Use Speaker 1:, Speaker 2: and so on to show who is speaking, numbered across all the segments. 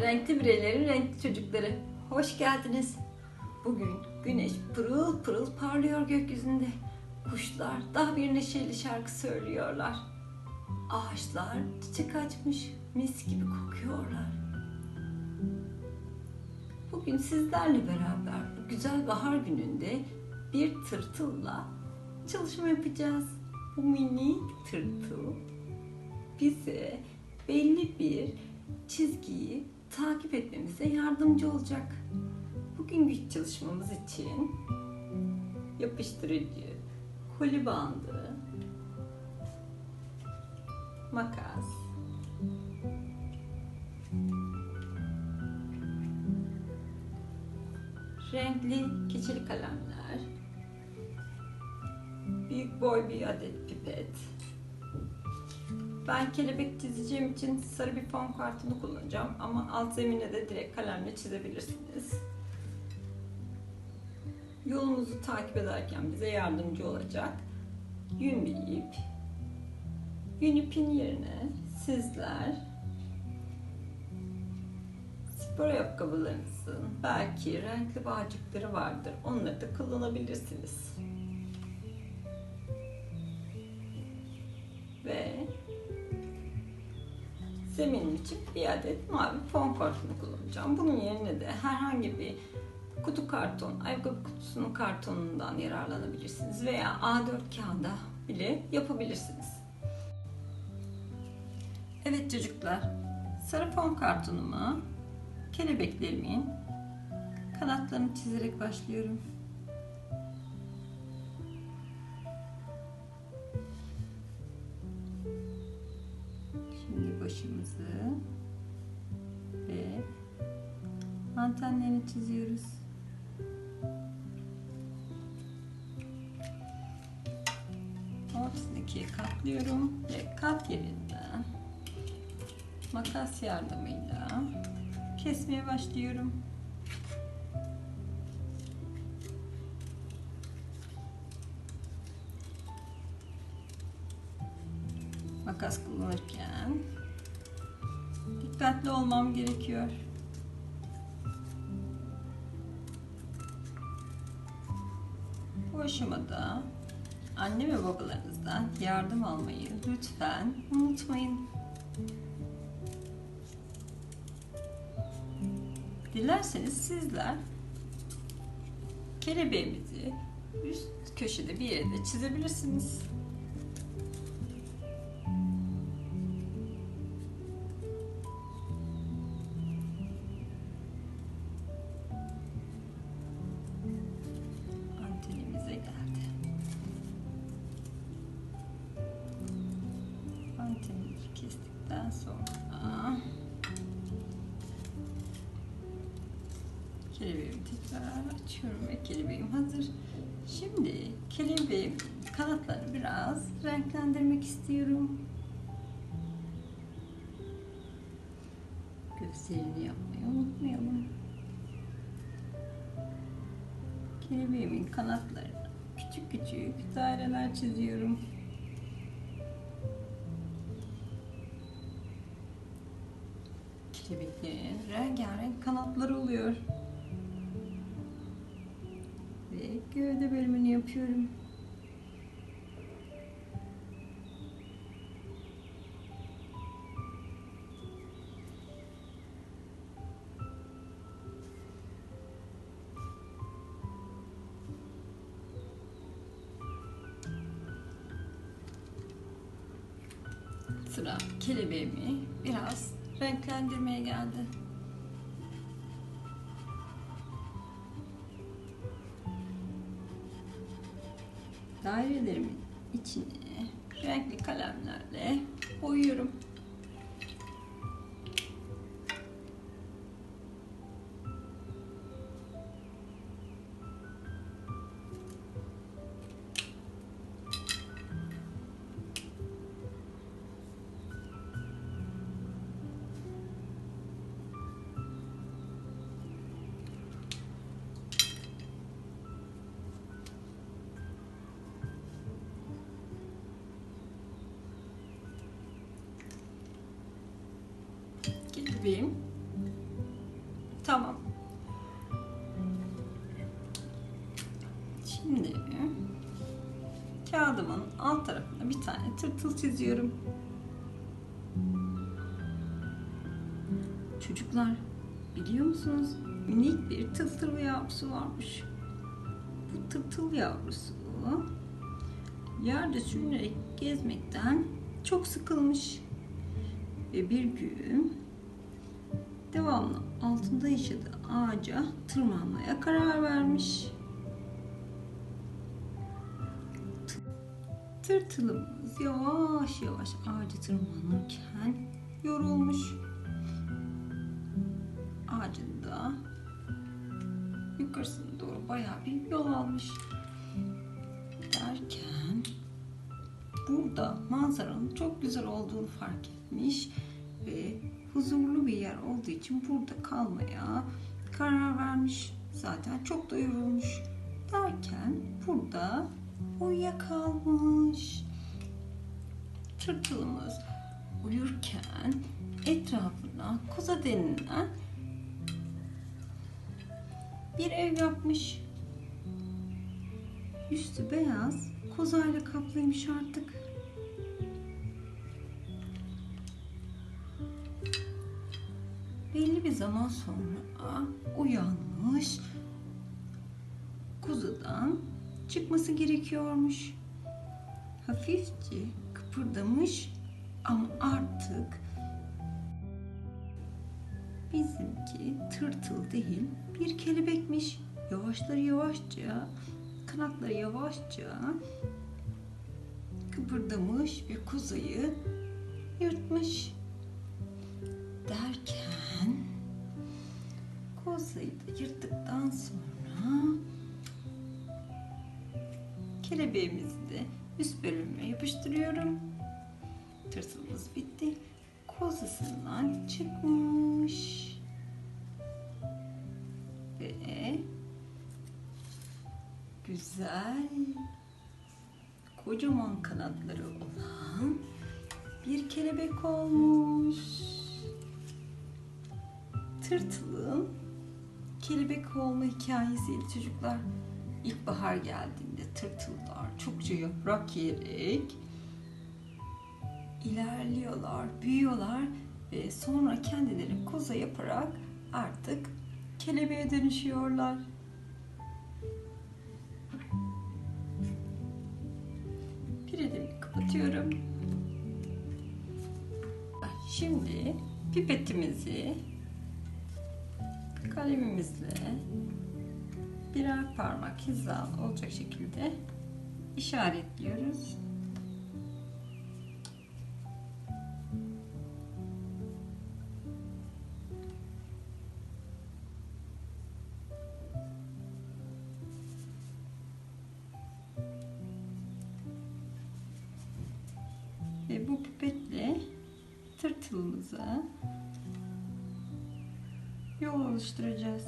Speaker 1: Renkli bireylerin renkli çocukları. Hoş geldiniz. Bugün güneş pırıl pırıl parlıyor gökyüzünde. Kuşlar daha bir neşeli şarkı söylüyorlar. Ağaçlar çiçek açmış, mis gibi kokuyorlar. Bugün sizlerle beraber bu güzel bahar gününde bir tırtılla çalışma yapacağız. Bu minik tırtıl bize belli bir çizgiyi takip etmemize yardımcı olacak. Bugünkü çalışmamız için yapıştırıcı, koli bandı, makas, renkli keçeli kalemler, büyük boy bir adet pipet, ben kelebek çizeceğim için sarı bir fon kartını kullanacağım ama alt zemine de direkt kalemle çizebilirsiniz. Yolumuzu takip ederken bize yardımcı olacak yün bir ip. Yün ipin yerine sizler spor ayakkabılarınızın belki renkli bağcıkları vardır. Onları da kullanabilirsiniz. Ve zeminim için bir adet mavi fon kartonu kullanacağım. Bunun yerine de herhangi bir kutu karton, ayakkabı kutusunun kartonundan yararlanabilirsiniz veya A4 kağıda bile yapabilirsiniz. Evet çocuklar, sarı fon kartonumu kelebeklerimin kanatlarını çizerek başlıyorum. Başımızı ve antenlerini çiziyoruz. Ortasını ikiye katlıyorum ve kat yerinden makas yardımıyla kesmeye başlıyorum. Makas kullanırken dikkatli olmam gerekiyor. Bu aşamada anne ve babalarınızdan yardım almayı lütfen unutmayın. Dilerseniz sizler kelebeğimizi üst köşede bir yere de çizebilirsiniz. Kelebeğimi tekrar açıyorum ve kelebeğim hazır. Şimdi kelebeğim kanatlarını biraz renklendirmek istiyorum. Gözlerini yapmayı unutmayalım. Kelebeğimin kanatlarına küçük küçük daireler çiziyorum. Kelebeklerin rengarenk kanatları oluyor. Gövde bölümünü yapıyorum. Sıra kelebeğimi biraz renklendirmeye geldi. Dairelerimin içine renkli kalemlerle boyuyorum. bebeğim. Tamam. Şimdi kağıdımın alt tarafına bir tane tırtıl çiziyorum. Çocuklar biliyor musunuz? Minik bir tırtıl yavrusu varmış. Bu tırtıl yavrusu yerde sürünerek gezmekten çok sıkılmış. Ve bir gün devamlı altında yaşadığı ağaca tırmanmaya karar vermiş. Tırtılımız yavaş yavaş ağaca tırmanırken yorulmuş. Ağacın da yukarısına doğru bayağı bir yol almış. Derken burada manzaranın çok güzel olduğunu fark etmiş ve huzurlu bir yer olduğu için burada kalmaya karar vermiş. Zaten çok da yorulmuş. Derken burada uyuyakalmış. Tırtılımız uyurken etrafına koza denilen bir ev yapmış. Üstü beyaz, kozayla kaplıymış artık. Bir zaman sonra uyanmış. Kuzudan çıkması gerekiyormuş. Hafifçe kıpırdamış ama artık bizimki tırtıl değil bir kelebekmiş. Yavaşları yavaşça, kanatları yavaşça kıpırdamış ve kuzayı yırtmış. Derken kozayı da yırttıktan sonra kelebeğimizi de üst bölümüne yapıştırıyorum. Tırtılımız bitti. Kozasından çıkmış. Ve güzel kocaman kanatları olan bir kelebek olmuş. Tırtılın kelebek olma hikayesiyle çocuklar ilkbahar geldiğinde tırtıllar çokça yaprak yiyerek ilerliyorlar, büyüyorlar ve sonra kendileri koza yaparak artık kelebeğe dönüşüyorlar. Bir elimi kapatıyorum. Şimdi pipetimizi kalemimizle birer parmak hizalı olacak şekilde işaretliyoruz. Ve bu pipetle tırtılımıza yol oluşturacağız.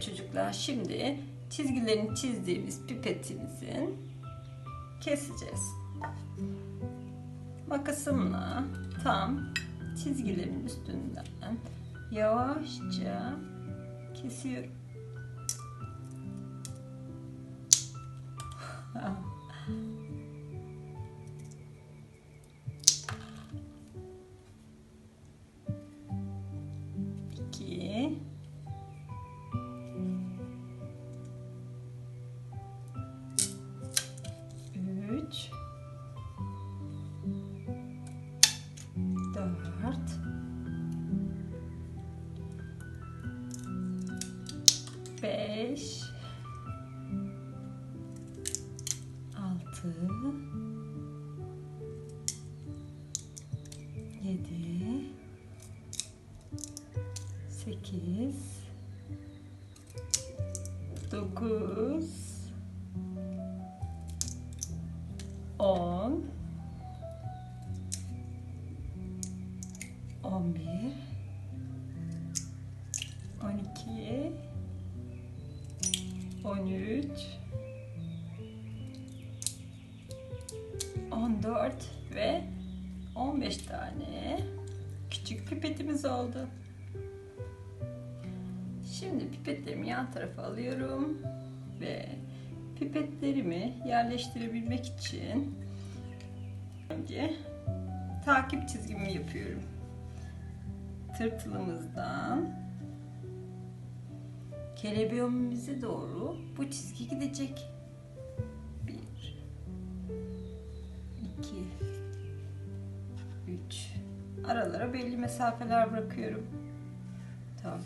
Speaker 1: Çocuklar şimdi çizgilerini çizdiğimiz pipetimizin keseceğiz. Makasımla tam çizgilerin üstünden yavaşça kesiyorum. 11 12 13 14 ve 15 tane küçük pipetimiz oldu. Şimdi pipetlerimi yan tarafa alıyorum ve pipetlerimi yerleştirebilmek için önce takip çizgimi yapıyorum. Tırtılımızdan kelebeğimize doğru bu çizgi gidecek. 1 2 3 Aralara belli mesafeler bırakıyorum. 4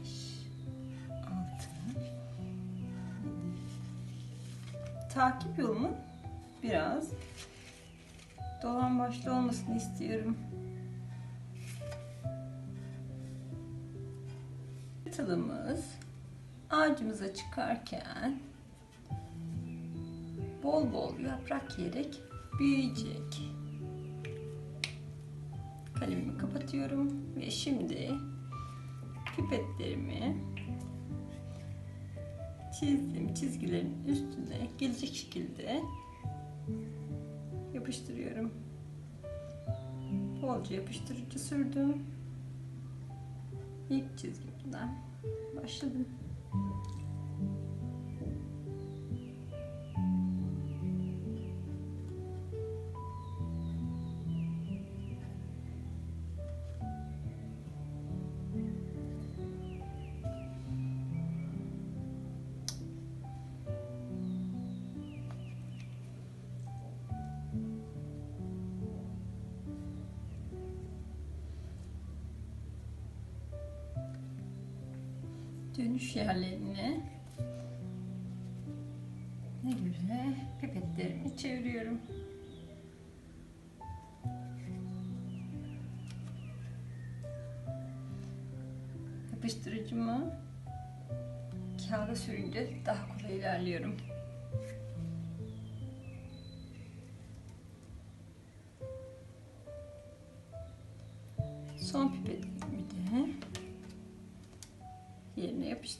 Speaker 1: 5 6 Takip yolumun biraz dolan başlı olmasını istiyorum. Tılımız ağacımıza çıkarken bol bol yaprak yiyerek büyüyecek. Kalemimi kapatıyorum ve şimdi pipetlerimi çizdiğim çizgilerin üstüne gelecek şekilde yapıştırıyorum. Bolca yapıştırıcı sürdüm. İlk çizgimden başladım. Dönüş yerlerine ne göre pipetlerimi çeviriyorum. Yapıştırıcımı kağıda sürünce daha kolay ilerliyorum.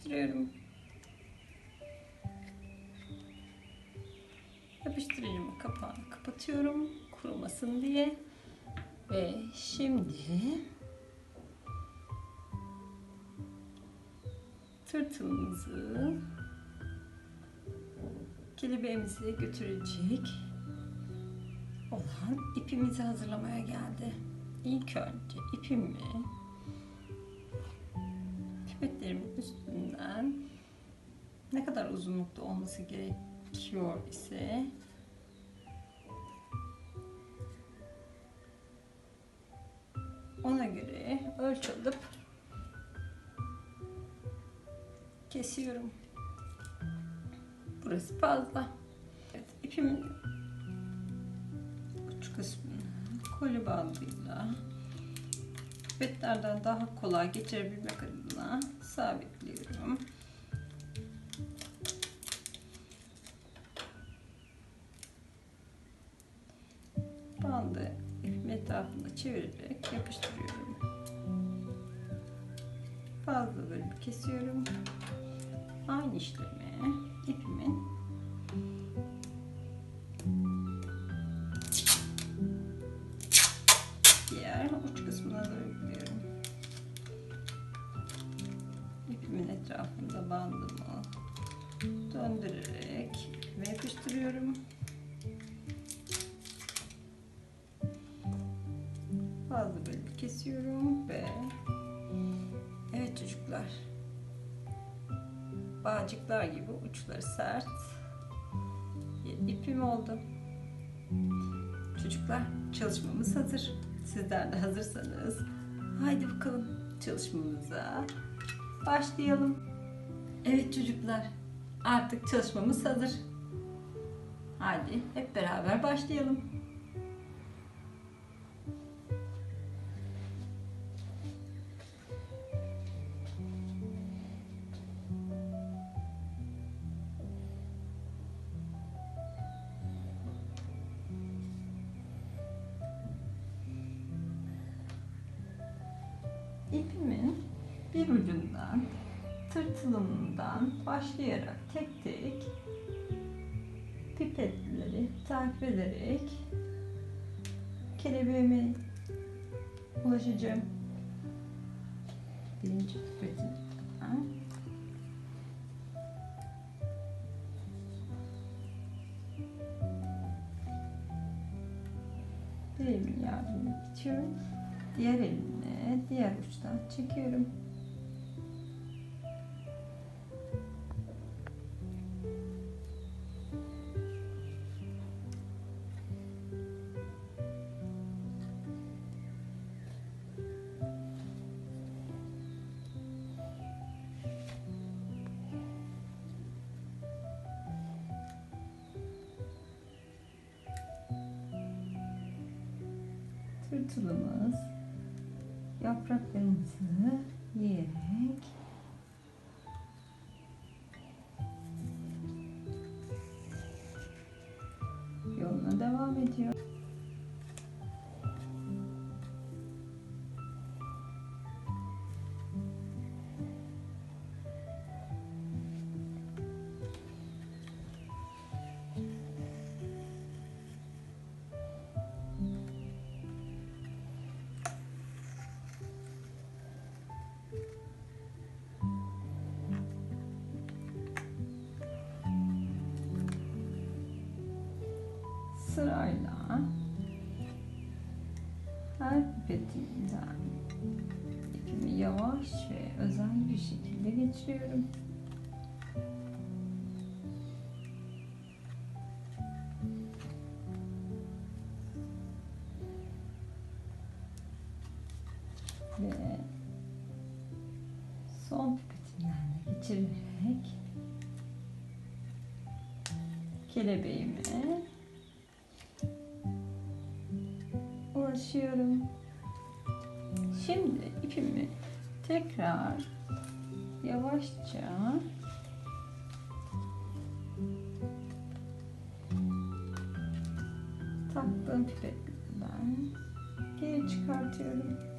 Speaker 1: Yapıştırıyorum. Yapıştırıcımın kapağını kapatıyorum kurumasın diye. Ve şimdi tırtılımızı kelebeğimize götürecek olan ipimizi hazırlamaya geldi. İlk önce ipimi kadar uzunlukta olması gerekiyor ise ona göre ölçü alıp kesiyorum. Burası fazla. Evet, ipimin uç kısmını koli bandıyla pipetlerden daha kolay geçirebilmek adına İpim etrafında çevirerek yapıştırıyorum. Fazla bölümü kesiyorum. Aynı işlemi ipimin çocuklar bağcıklar gibi uçları sert bir ipim oldu. Çocuklar çalışmamız hazır. Sizler de hazırsanız haydi bakalım çalışmamıza başlayalım. Evet çocuklar artık çalışmamız hazır. Haydi hep beraber başlayalım. İpimin bir ucundan tırtılımından başlayarak tek tek pipetleri takip ederek kelebeğime ulaşacağım. Birinci pipetin. Bir elimin yardımıyla geçiyorum. Diğer elimle diğer uçtan çekiyorum. Tırtılımız yapraklarımızı yiyerek yoluna devam ediyor. Sırayla her pipetimden ipimi yavaş ve özel bir şekilde geçiriyorum. Ve son pipetimden de geçirerek kelebeğimi ipimi tekrar yavaşça. Taktığım pipetimden geri çıkartıyorum.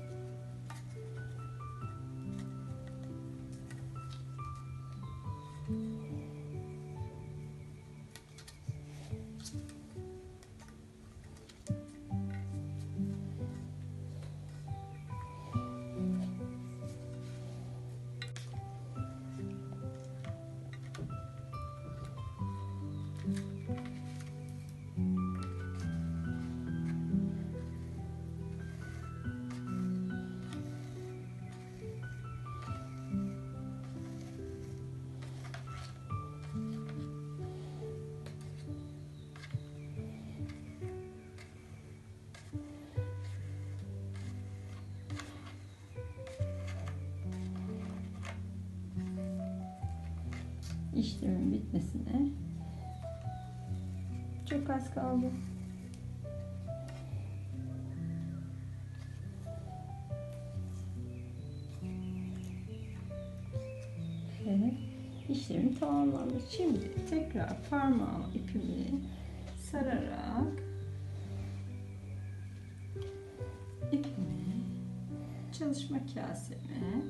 Speaker 1: İşlemin bitmesine çok az kaldı. Ve işlemim tamamlandı. Şimdi tekrar parmağım ipimi sararak ipimi çalışma kaseme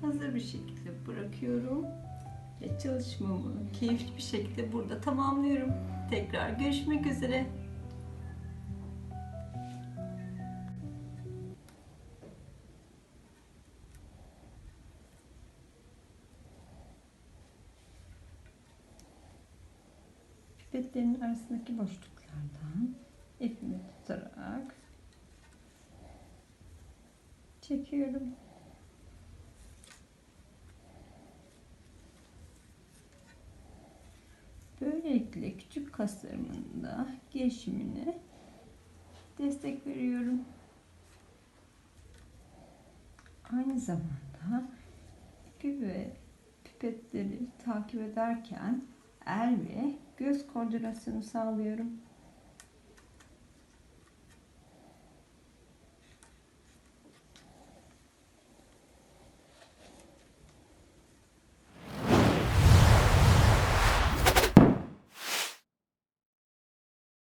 Speaker 1: hazır bir şekilde bırakıyorum ve çalışmamı keyifli bir şekilde burada tamamlıyorum. Tekrar görüşmek üzere. Pipetlerin arasındaki boşluklardan ipimi tutarak çekiyorum. Böylelikle küçük kaslarımın da gelişimine destek veriyorum. Aynı zamanda ipi ve pipetleri takip ederken el ve göz koordinasyonu sağlıyorum.